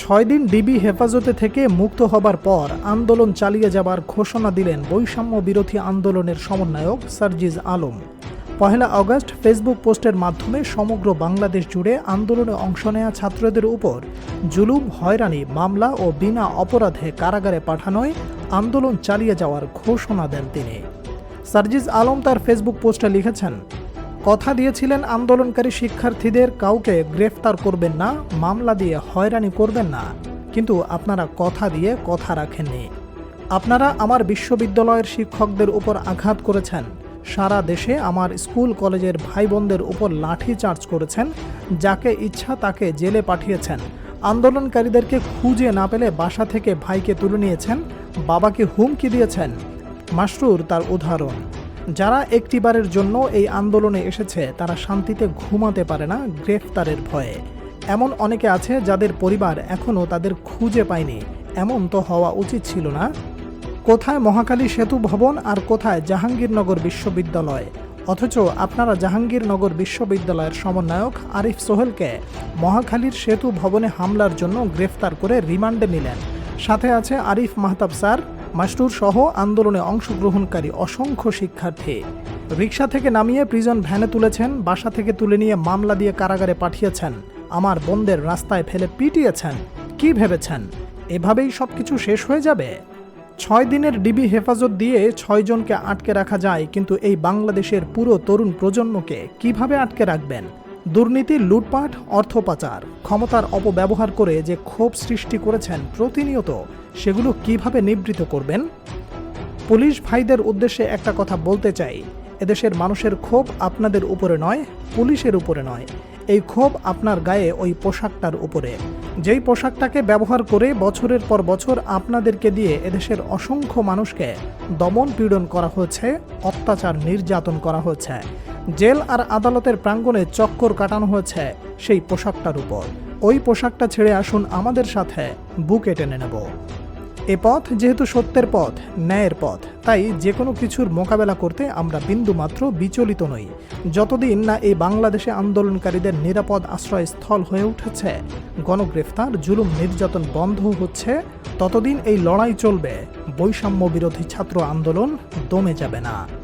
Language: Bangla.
ছয় দিন ডিবি হেফাজতে থেকে মুক্ত হবার পর আন্দোলন চালিয়ে যাবার ঘোষণা দিলেন বৈষম্য বিরোধী আন্দোলনের সমন্বয়ক সার্জিজ আলম। পহেলা আগস্ট ফেসবুক পোস্টের মাধ্যমে সমগ্র বাংলাদেশ জুড়ে আন্দোলনে অংশ নেয়া ছাত্রদের উপর জুলুম, হয়রানি, মামলা ও বিনা অপরাধে কারাগারে পাঠানোয় আন্দোলন চালিয়ে যাওয়ার ঘোষণা দেন তিনি। সার্জিজ আলম তার ফেসবুক পোস্টে লিখেছেন কথা দিয়েছিলেন আন্দোলনকারী শিক্ষার্থীদের, কাউকে গ্রেফতার করবেন না, মামলা দিয়ে হয়রানি করবেন না। কিন্তু আপনারা কথা দিয়ে কথা রাখেননি। আপনারা আমার বিশ্ববিদ্যালয়ের শিক্ষকদের উপর আঘাত করেছেন। সারা দেশে আমার স্কুল, কলেজের ভাই বোনদের উপর লাঠি চার্জ করেছেন, যাকে ইচ্ছা তাকে জেলে পাঠিয়েছেন। আন্দোলনকারীদেরকে খুঁজে না পেলে বাসা থেকে ভাইকে তুলে নিয়েছেন, বাবাকে হুমকি দিয়েছেন। মাসরুর তার উদাহরণ। যারা একটিবারের জন্য এই আন্দোলনে এসেছে, তারা শান্তিতে ঘুমাতে পারে না গ্রেফতারের ভয়ে। এমন অনেকে আছে যাদের পরিবার এখনও তাদের খুঁজে পায়নি। এমন তো হওয়া উচিত ছিল না। কোথায় মহাকালী সেতু ভবন আর কোথায় জাহাঙ্গীরনগর বিশ্ববিদ্যালয়? অথচ আপনারা জাহাঙ্গীরনগর বিশ্ববিদ্যালয়ের সমন্বয়ক আরিফ সোহেলকে মহাখালীর সেতু ভবনে হামলার জন্য গ্রেফতার করে রিমান্ডে নিলেন। সাথে আছে আরিফ মাহতাব স্যার। মাস্টুর সহ আন্দোলনে অংশগ্রহণকারী অসংখ্য শিক্ষার্থী। রিক্সা থেকে নামিয়ে প্রিজন ভ্যানে তুলেছেন, বাসা থেকে তুলে নিয়ে মামলা দিয়ে কারাগারে পাঠিয়েছেন। আমার বোনদের রাস্তায় ফেলে পিটিয়েছেন, কি ভেবেছেন? এভাবেই সবকিছু শেষ হয়ে যাবে? ছয় দিনের ডিবি হেফাজত দিয়ে ছয়জনকে আটকে রাখা যায়, কিন্তু এই বাংলাদেশের পুরো তরুণ প্রজন্মকে কীভাবে আটকে রাখবেন? দুর্নীতি, লুটপাট অর্থ পাচার ক্ষমতার অপব্যবহার করে যে ক্ষোভ সৃষ্টি করেছেন প্রতিনিয়ত, সেগুলো কীভাবে নিবৃত করবেন? পুলিশ ভাইদের উদ্দেশ্যে একটা কথা বলতে চাই। এদেশের মানুষের ক্ষোভ আপনাদের উপরে নয়, পুলিশের উপরে নয়। এই ক্ষোভ আপনার গায়ে ওই পোশাকটার উপরে। যেই পোশাকটাকে ব্যবহার করে বছরের পর বছর আপনাদেরকে দিয়ে এদেশের অসংখ্য মানুষকে দমন পীড়ন করা হয়েছে অত্যাচার নির্যাতন করা হয়েছে জেল আর আদালতের প্রাঙ্গণে চক্কর কাটানো হয়েছে সেই পোশাকটার উপর। ওই পোশাকটা ছেড়ে আসুন আমাদের সাথে, বুকে টেনে নেব। এ পথ যেহেতু সত্যের পথ, ন্যায়ের পথ, তাই যে কোনো কিছুর মোকাবেলা করতে আমরা বিন্দুমাত্র বিচলিত নই। যতদিন না এই বাংলাদেশে আন্দোলনকারীদের নিরাপদ আশ্রয়স্থল হয়ে উঠেছে, গণগ্রেফতার, জুলুম, নির্যাতন বন্ধ হচ্ছে, ততদিন এই লড়াই চলবে বৈষম্য বিরোধী ছাত্র আন্দোলন দমে যাবে না।